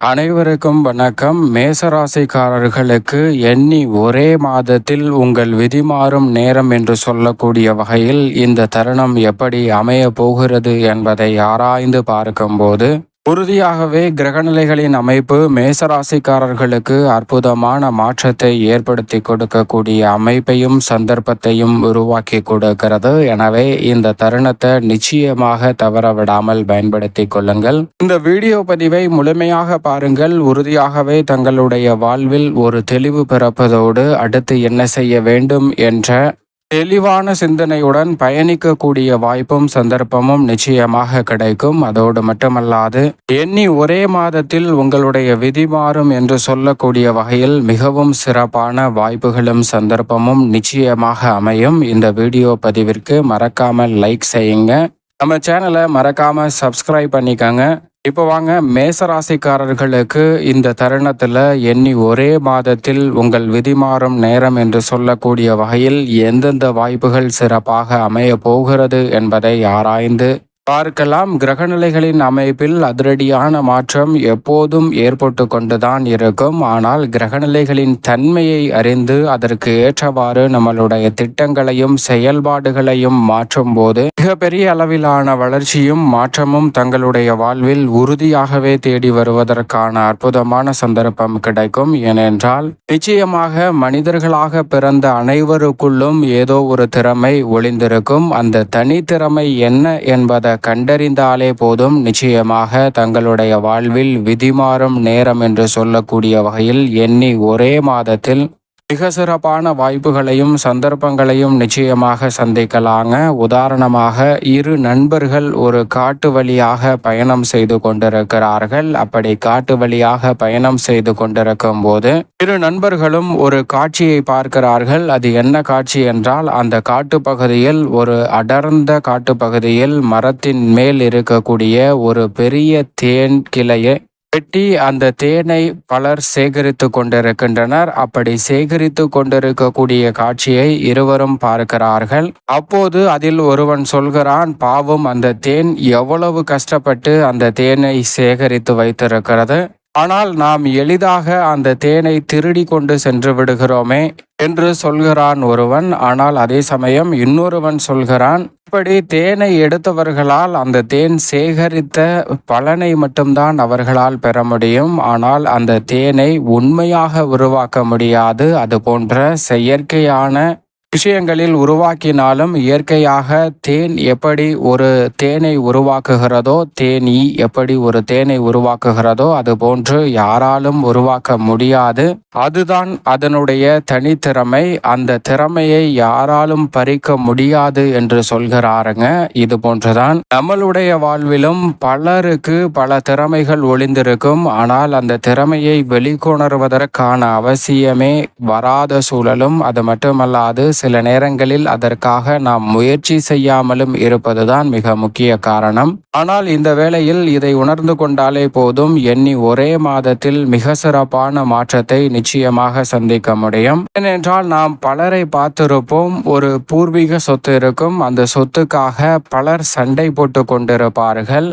அனைவருக்கும் வணக்கம். மேசராசிக்காரர்களுக்கு எண்ணி ஒரே மாதத்தில் உங்கள் விதிமாறும் நேரம் என்று சொல்லக்கூடிய வகையில் இந்த தருணம் எப்படி அமைய போகிறது என்பதை ஆராய்ந்து பார்க்கும்போது உறுதியாகவே கிரகநிலைகளின் அமைப்பு மேசராசிக்காரர்களுக்கு அற்புதமான மாற்றத்தை ஏற்படுத்தி கொடுக்கக்கூடிய அமைப்பையும் சந்தர்ப்பத்தையும் உருவாக்கி கொடுக்கிறது. எனவே இந்த தருணத்தை நிச்சயமாக தவற விடாமல் பயன்படுத்தி கொள்ளுங்கள். இந்த வீடியோ பதிவை முழுமையாக பாருங்கள். உறுதியாகவே தங்களுடைய வாழ்வில் ஒரு தெளிவு பிறப்பதோடு அடுத்து என்ன செய்ய வேண்டும் என்ற தெளிவான சிந்தனையுடன் பயணிக்கக்கூடிய வாய்ப்பும் சந்தர்ப்பமும் நிச்சயமாக கிடைக்கும். அதோடு மட்டுமல்லாது எண்ணி ஒரே மாதத்தில் உங்களுடைய விதி மாறும் என்று சொல்லக்கூடிய வகையில் மிகவும் சிறப்பான வாய்ப்புகளும் சந்தர்ப்பமும் நிச்சயமாக அமையும். இந்த வீடியோ பதிவிற்கு மறக்காமல் லைக் செய்யுங்க. நம்ம சேனலை மறக்காமல் சப்ஸ்கிரைப் பண்ணிக்கோங்க. இப்போ வாங்க மேசராசிக்காரர்களுக்கு இந்த தருணத்தில் எண்ணி ஒரே மாதத்தில் உங்கள் விதிமாறும் நேரம் என்று சொல்லக்கூடிய வகையில் எந்தெந்த வாய்ப்புகள் சிறப்பாக அமைய போகிறது என்பதை ஆராய்ந்து பார்க்கலாம். கிரகநிலைகளின் அமைப்பில் அதிரடியான மாற்றம் எப்போதும் ஏற்பட்டு கொண்டுதான் இருக்கும். ஆனால் கிரகநிலைகளின் தன்மையை அறிந்து அதற்கு ஏற்றவாறு நம்மளுடைய திட்டங்களையும் செயல்பாடுகளையும் மாற்றும் போது மிகப்பெரிய அளவிலான வளர்ச்சியும் மாற்றமும் தங்களுடைய வாழ்வில் உறுதியாகவே தேடி வருவதற்கான அற்புதமான சந்தர்ப்பம் கிடைக்கும். ஏனென்றால் நிச்சயமாக மனிதர்களாக பிறந்த அனைவருக்குள்ளும் ஏதோ ஒரு திறமை ஒளிந்திருக்கும். அந்த தனித்திறமை என்ன என்பதை கண்டறிந்தாலே போதும். நிச்சயமாக தங்களுடைய வாழ்வில் விதிமாறும் நேரம் என்று சொல்லக்கூடிய வகையில் எண்ணி ஒரே மாதத்தில் மிக சிறப்பான வாய்ப்புகளையும் சந்தர்ப்பங்களையும் நிச்சயமாக சந்திக்கலாங்க. உதாரணமாக இரு நண்பர்கள் ஒரு காட்டு வழியாக பயணம் செய்து கொண்டிருக்கிறார்கள். அப்படி காட்டு வழியாக பயணம் செய்து கொண்டிருக்கும் போது இரு நண்பர்களும் ஒரு காட்சியை பார்க்கிறார்கள். அது என்ன காட்சி என்றால் அந்த காட்டு பகுதியில் ஒரு அடர்ந்த காட்டு பகுதியில் மரத்தின் மேல் இருக்கக்கூடிய ஒரு பெரிய தேன் கிளையை வெட்டி அந்த தேனை பலர் சேகரித்து கொண்டிருக்கின்றனர். அப்படி சேகரித்து கொண்டிருக்கக்கூடிய காட்சியை இருவரும் பார்க்கிறார்கள். அப்போது அதில் ஒருவன் சொல்கிறான் பாவம் அந்த தேன் எவ்வளவு கஷ்டப்பட்டு அந்த தேனை சேகரித்து வைத்திருக்கிறது. ஆனால் நாம் எளிதாக அந்த தேனை திருடி கொண்டு சென்று விடுகிறோமே என்று சொல்கிறான் ஒருவன். ஆனால் அதே சமயம் இன்னொருவன் சொல்கிறான் இப்படி தேனை எடுத்தவர்களால் அந்த தேன் சேகரித்த பலனை மட்டும்தான் அவர்களால் பெற முடியும். ஆனால் அந்த தேனை உண்மையாக உருவாக்க முடியாது. அது போன்ற செயற்கையான விஷயங்களில் உருவாக்கினாலும் இயற்கையாக தேன் எப்படி ஒரு தேனை உருவாக்குகிறதோ தேனி எப்படி ஒரு தேனை உருவாக்குகிறதோ அது போன்று யாராலும் உருவாக்க முடியாது. அதுதான் அதனுடைய தனித்திறமை. அந்த திறமையை யாராலும் பறிக்க முடியாது என்று சொல்கிறாருங்க. இது போன்றுதான். நம்மளுடைய வாழ்விலும் பலருக்கு பல திறமைகள் ஒளிந்திருக்கும். ஆனால் அந்த திறமையை வெளிக்கொணர்வதற்கான அவசியமே வராத சூழலும். அது மட்டுமல்லாது சில நேரங்களில் அதற்காக நாம் முயற்சி செய்யாமலும் இருப்பதுதான் மிக முக்கிய காரணம். ஆனால் இந்த வேளையில் இதை உணர்ந்து கொண்டாலே போதும் எண்ணி ஒரே மாதத்தில் மிக சிறப்பான மாற்றத்தை நிச்சயமாக சந்திக்க முடியும். ஏனென்றால் நாம் பலரை பார்த்திருப்போம் ஒரு பூர்வீக சொத்து இருக்கும் அந்த சொத்துக்காக பலர் சண்டை போட்டு கொண்டிருப்பார்கள்.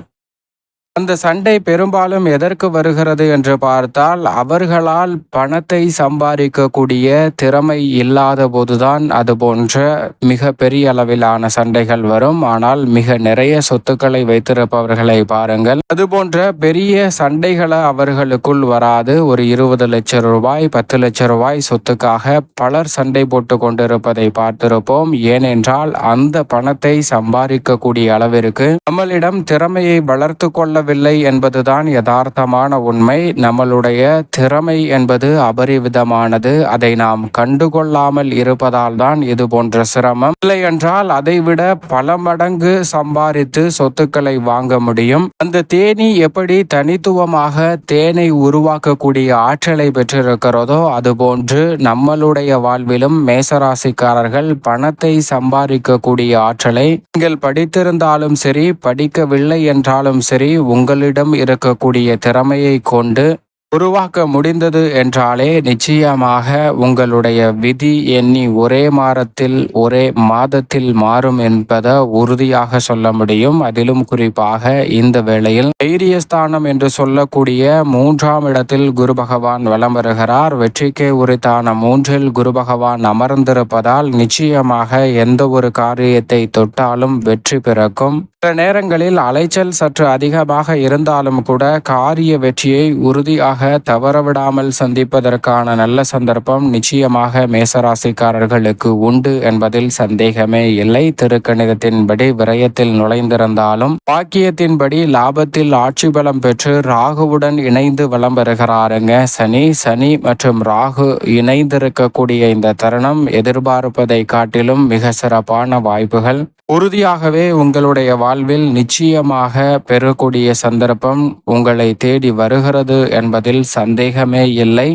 அந்த சண்டை பெரும்பாலும் எதற்கு வருகிறது என்று பார்த்தால் அவர்களால் பணத்தை சம்பாதிக்கக்கூடிய திறமை இல்லாத போதுதான் அது போன்ற மிக பெரிய அளவிலான சண்டைகள் வரும். ஆனால் மிக நிறைய சொத்துக்களை வைத்திருப்பவர்களை பாருங்கள். அது போன்ற பெரிய சண்டைகளை அவர்களுக்குள் வராது. ஒரு இருபது லட்சம் ரூபாய் பத்து லட்சம் ரூபாய் சொத்துக்காக பலர் சண்டை போட்டு கொண்டிருப்பதை பார்த்திருப்போம். ஏனென்றால் அந்த பணத்தை சம்பாதிக்கக்கூடிய அளவிற்கு நம்மளிடம் திறமையை வளர்த்து கொள்ள வரவில்லை என்பதுதான் யதார்த்தமான உண்மை. நம்மளுடைய திறமை என்பது அபரிவிதமானது. அதை நாம் கண்டுகொள்ளாமல் இருப்பதால் தான் இது போன்ற சிரமம். இல்லை என்றால் அதைவிட பல மடங்கு சம்பாதித்து சொத்துக்களை வாங்க முடியும். அந்த தேனி எப்படி தனித்துவமாக தேனை உருவாக்கக்கூடிய ஆற்றலை பெற்றிருக்கிறதோ அதுபோன்று நம்மளுடைய வாழ்விலும் மேசராசிக்காரர்கள் பணத்தை சம்பாதிக்கக்கூடிய ஆற்றலை நீங்கள் படித்திருந்தாலும் சரி படிக்கவில்லை என்றாலும் சரி உங்களிடம் இருக்கக்கூடிய திறமையை கொண்டு உருவாக்க முடிந்தது என்றாலே நிச்சயமாக உங்களுடைய விதி எண்ணி ஒரே மாதத்தில் ஒரே மாதத்தில் மாறும் என்பதை உறுதியாக சொல்ல முடியும். அதிலும் குறிப்பாக இந்த வேளையில் தைரியஸ்தானம் என்று சொல்லக்கூடிய மூன்றாம் இடத்தில் குரு பகவான் வலம் வருகிறார். வெற்றிக்கே உரித்தான மூன்றில் குரு பகவான் அமர்ந்திருப்பதால் நிச்சயமாக எந்த ஒரு காரியத்தை தொட்டாலும் வெற்றி பிறக்கும். சில நேரங்களில் அலைச்சல் சற்று அதிகமாக இருந்தாலும் கூட காரிய வெற்றியை உறுதியாக தவறவிடாமல் சந்திப்பதற்கான நல்ல சந்தர்ப்பம் நிச்சயமாக மேசராசிக்காரர்களுக்கு உண்டு என்பதில் சந்தேகமே இல்லை. திருக்கணிதத்தின்படி விரயத்தில் நுழைந்திருந்தாலும் பாக்கியத்தின்படி லாபத்தில் ஆட்சி பலம் பெற்று ராகுவுடன் இணைந்து வலம் பெறுகிறாருங்க சனி சனி மற்றும் ராகு இணைந்திருக்கக்கூடிய இந்த தருணம் எதிர்பார்ப்பதை காட்டிலும் மிக சிறப்பான வாய்ப்புகள். உறுதியாகவே உங்களுடைய வாழ்வில் நிச்சயமாக பெறக்கூடிய சந்தர்ப்பம் உங்களை தேடி வருகிறது என்பதில் சந்தேகமே இல்லை.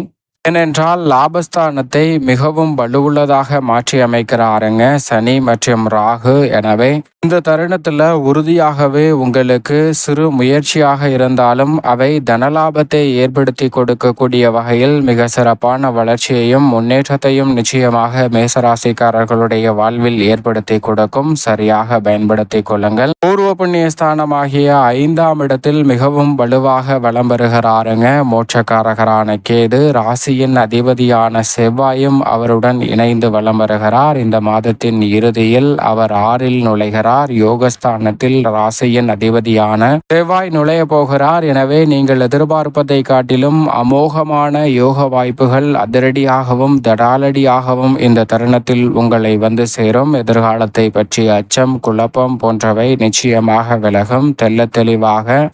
ஏனென்றால் லாபஸ்தானத்தை மிகவும் வலுவுள்ளதாக மாற்றி அமைக்கிறாருங்க சனி மற்றும் ராகு. எனவே இந்த தருணத்தில் உறுதியாகவே உங்களுக்கு சிறு முயற்சியாக இருந்தாலும் அவை தனலாபத்தை ஏற்படுத்தி கொடுக்கக்கூடிய வகையில் மிக சிறப்பான வளர்ச்சியையும் முன்னேற்றத்தையும் நிச்சயமாக மேசராசிக்காரர்களுடைய வாழ்வில் ஏற்படுத்தி கொடுக்கும். சரியாக பயன்படுத்திக் கொள்ளுங்கள். பூர்வ புண்ணிய ஸ்தானமாகிய ஐந்தாம் இடத்தில் மிகவும் வலுவாக வலம் பெறுகிறாருங்க மோட்சக்காரகரான கேது ராசி ராசியின் அதிபதியான செவ்வாயும் அவருடன் இணைந்து வலம் வருகிறார். இந்த மாதத்தின் இறுதியில் அவர் ஆறில் நுழைகிறார். யோகஸ்தானத்தில் ராசியின் அதிபதியான செவ்வாய் நுழைய போகிறார். எனவே நீங்கள் எதிர்பார்ப்பதை காட்டிலும் அமோகமான யோக வாய்ப்புகள் அதிரடியாகவும் தடாலடியாகவும் இந்த தருணத்தில் உங்களை வந்து சேரும். எதிர்காலத்தை பற்றிய அச்சம் குழப்பம் போன்றவை நிச்சயமாக விலகும். தெல்ல தெளிவாக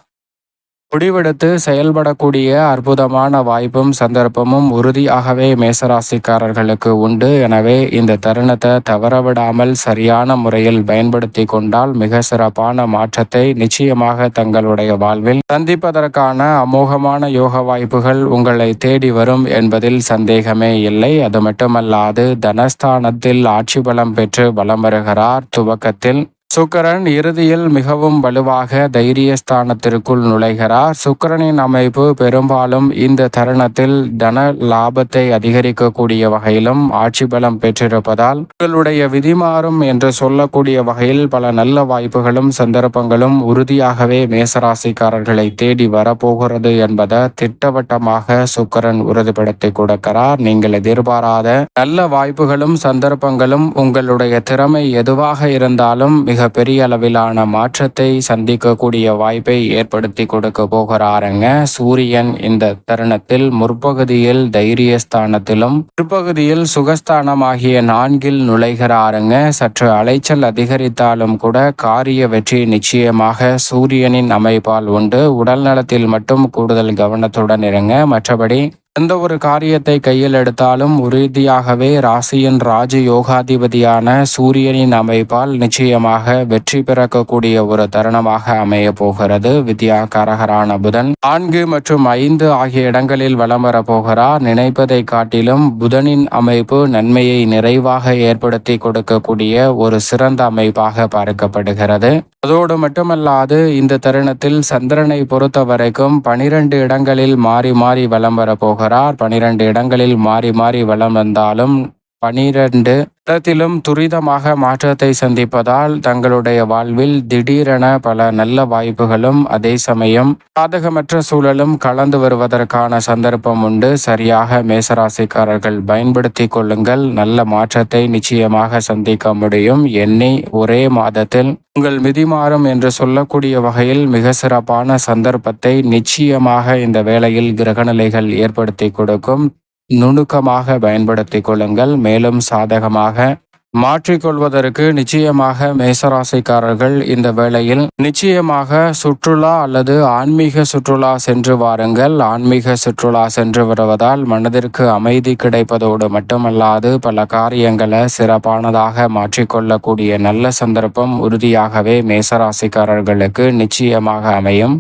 முடிவெடுத்து செயல்படக்கூடிய அற்புதமான வாய்ப்பும் சந்தர்ப்பமும் உறுதியாகவே மேசராசிக்காரர்களுக்கு உண்டு. எனவே இந்த தருணத்தை தவறவிடாமல் சரியான முறையில் பயன்படுத்தி கொண்டால் மிக சிறப்பான மாற்றத்தை நிச்சயமாக தங்களுடைய வாழ்வில் சந்திப்பதற்கான அமோகமான யோக வாய்ப்புகள் உங்களை தேடி வரும் என்பதில் சந்தேகமே இல்லை. அது மட்டுமல்லாது தனஸ்தானத்தில் ஆட்சி பலம் பெற்று பலம் வருகிறார். துவக்கத்தில் சுக்கரன் இறுதியில் மிகவும் வலுவாக தைரியஸ்தானத்திற்குள் நுழைகிறார். சுக்கரனின் அமைப்பு பெரும்பாலும் இந்த தருணத்தில் தன லாபத்தை அதிகரிக்கக்கூடிய வகையிலும் ஆட்சி பலம் பெற்றிருப்பதால் உங்களுடைய விதிமாறும் என்று சொல்லக்கூடிய வகையில் பல நல்ல வாய்ப்புகளும் சந்தர்ப்பங்களும் உறுதியாகவே மேசராசிக்காரர்களை தேடி வரப்போகிறது என்பதை திட்டவட்டமாக சுக்கரன் உறுதிப்படுத்தி கொடுக்கிறார். நீங்கள் எதிர்பாராத நல்ல வாய்ப்புகளும் சந்தர்ப்பங்களும் உங்களுடைய திறமை எதுவாக இருந்தாலும் மிக பெரிய அளவிலான மாற்றத்தை சந்திக்கக்கூடிய வாய்ப்பை ஏற்படுத்தி கொடுக்க போகிறாருங்க. சூரியன் இந்த தருணத்தில் முற்பகுதியில் தைரியஸ்தானத்திலும் பிற்பகுதியில் சுகஸ்தானம் ஆகிய நான்கில் நுழைகிறாருங்க. சற்று அலைச்சல் அதிகரித்தாலும் கூட காரிய வெற்றி நிச்சயமாக சூரியனின் அமைப்பால் உண்டு. உடல் நலத்தில் மட்டும் கூடுதல் கவனத்துடன் இருங்க. மற்றபடி எந்த ஒரு காரியத்தை கையில் எடுத்தாலும் உறுதியாகவே ராசியின் ராஜ யோகாதிபதியான சூரியனின் அமைப்பால் நிச்சயமாக வெற்றி பிறக்கக்கூடிய ஒரு தருணமாக அமைய போகிறது. வித்யா கரகரான புதன். நான்கு மற்றும் ஐந்து ஆகிய இடங்களில் வலம் வரப்போகிறார் நினைப்பதை காட்டிலும் புதனின் அமைப்பு நன்மையை நிறைவாக ஏற்படுத்தி கொடுக்கக்கூடிய ஒரு சிறந்த அமைப்பாக பார்க்கப்படுகிறது. அதோடு மட்டுமல்லாது இந்த தருணத்தில் சந்திரனை பொறுத்த வரைக்கும் பனிரெண்டு இடங்களில் மாறி மாறி வலம் வரப்போகிறார் போகிறார் பனிரெண்டு இடங்களில் மாறி மாறி வளம் வந்தாலும் பனிரெண்டு. இடத்திலும் துரிதமாக மாற்றத்தை சந்திப்பதால் தங்களுடைய வாழ்வில் திடீரென பல நல்ல வாய்ப்புகளும் அதே சமயம் சாதகமற்ற சூழலும் கலந்து வருவதற்கான சந்தர்ப்பம் உண்டு. சரியாக மேசராசிக்காரர்கள் பயன்படுத்தி கொள்ளுங்கள். நல்ல மாற்றத்தை நிச்சயமாக சந்திக்க முடியும். எண்ணி ஒரே மாதத்தில் உங்கள் மிதிமாறும் என்று சொல்லக்கூடிய வகையில் மிக சிறப்பான சந்தர்ப்பத்தை நிச்சயமாக இந்த வேளையில் கிரகநிலைகள் ஏற்படுத்தி கொடுக்கும். நுணுக்கமாக பயன்படுத்திக் கொள்ளுங்கள். மேலும் சாதகமாக மாற்றிக்கொள்வதற்கு நிச்சயமாக மேசராசிக்காரர்கள் இந்த வேளையில் நிச்சயமாக சுற்றுலா அல்லது ஆன்மீக சுற்றுலா சென்று வாருங்கள். ஆன்மீக சுற்றுலா சென்று வருவதால் மனதிற்கு அமைதி கிடைப்பதோடு மட்டுமல்லாது பல காரியங்களை சிறப்பானதாக மாற்றிக்கொள்ளக்கூடிய நல்ல சந்தர்ப்பம் உறுதியாகவே மேசராசிக்காரர்களுக்கு நிச்சயமாக அமையும்.